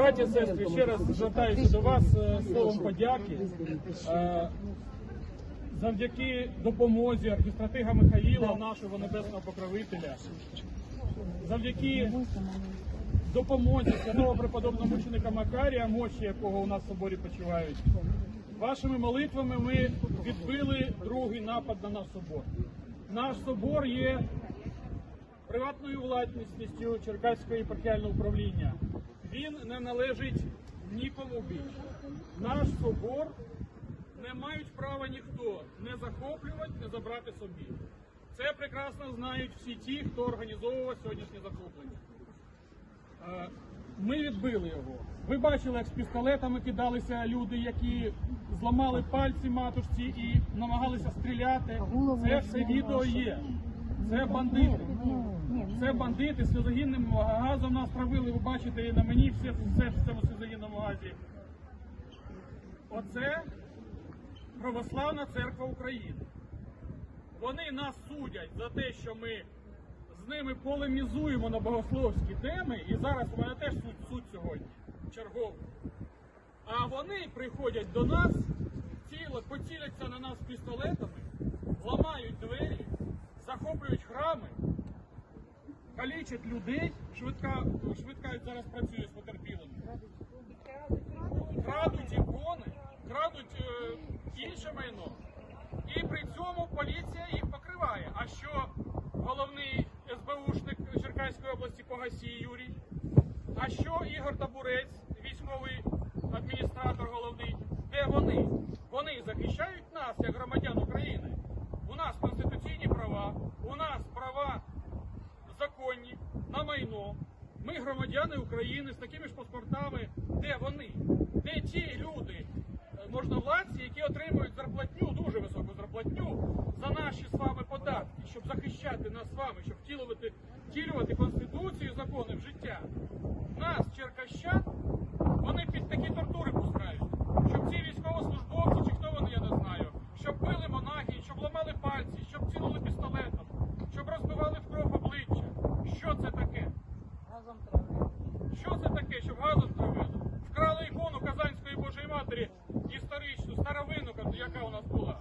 Браті, сестри, ще раз звертаюся до вас е, словом подяки. Е, Завдяки допомозі архістратига Михаїла, нашого небесного покровителя, завдяки допомозі святого преподобного мученика Макарія, мощі якого у нас в соборі почувають. Вашими молитвами ми відбили другий напад на наш собор. Наш собор є приватною власністю Черкаського єпархіального управління. Він не належить нікому більше. Наш собор не мають права ніхто не захоплювати, не забрати собі. Це прекрасно знають всі ті, хто організовував сьогоднішнє захоплення. Е, Ми відбили його. Ви бачили, як з пістолетами кидалися люди, які зламали пальці матушці і намагалися стріляти. Це все відео є. Це бандити. Це бандити з сльозогінним газом нас травили. Ви бачите і на мені все, все в цьому сльозогінному газі. Оце Православна церква України. Вони нас судять за те, що ми з ними полемізуємо на богословські теми, і зараз у мене теж суд, суд сьогодні, черговий. А вони приходять до нас, калічать людей, швидка, швидка зараз працює з потерпілими. Крадуть ікони, крадуть е, інше майно. І при цьому поліція їх покриває. А що головний СБУшник Черкаської області Погасій Юрій? А що Ігор Табурець, військовий адміністратор головний? Де вони? Вони захищають нас як громадян України. У нас конституційні права, у нас права законні на майно. Ми громадяни України з такими ж паспортами. Де вони? Де ті люди, е, можновладці, які отримують зарплатню, дуже високу зарплатню за наші з вами податки, щоб захищати нас з вами, щоб втілювати, втілювати конституцію, закони в життя. Нас, черкащан, вони під такі тортури пускають, щоб ці військовослужбовці, чи хто вони, я не знаю, щоб били монахи, щоб ламали пальці, щоб цілили пістолетом, щоб розбивали в кров обличчя. Що це таке? Що це таке, щоб газом травили? Вкрали ікону Казанської Божої Матері історичну, старовинну, яка у нас була.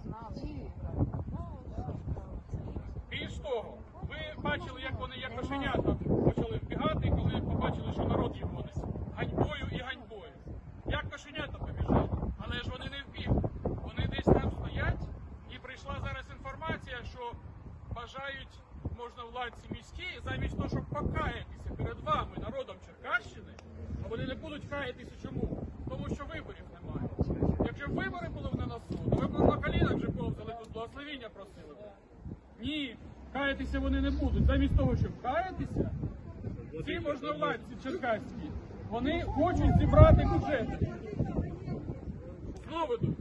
Більш того, ви бачили, як вони, як кошенята, почали вбігати, коли побачили, що народ їх гонить. Ганьбою і ганьбою. Як кошенята побіжали. Але ж вони не вбігли. Вони десь там стоять, і прийшла зараз інформація, що бажають можновладці міські, замість того, щоб покаятися перед вами, народом Черкащини, а вони не будуть каятися чому? Тому що виборів немає. Якщо б вибори були б на носу, то ви б на колінах вже повзали тут благословіння просили. Ні, Каятися вони не будуть. Замість того, щоб каятися, ці можновладці черкаські, вони хочуть зібрати бюджет. Знову йдуть.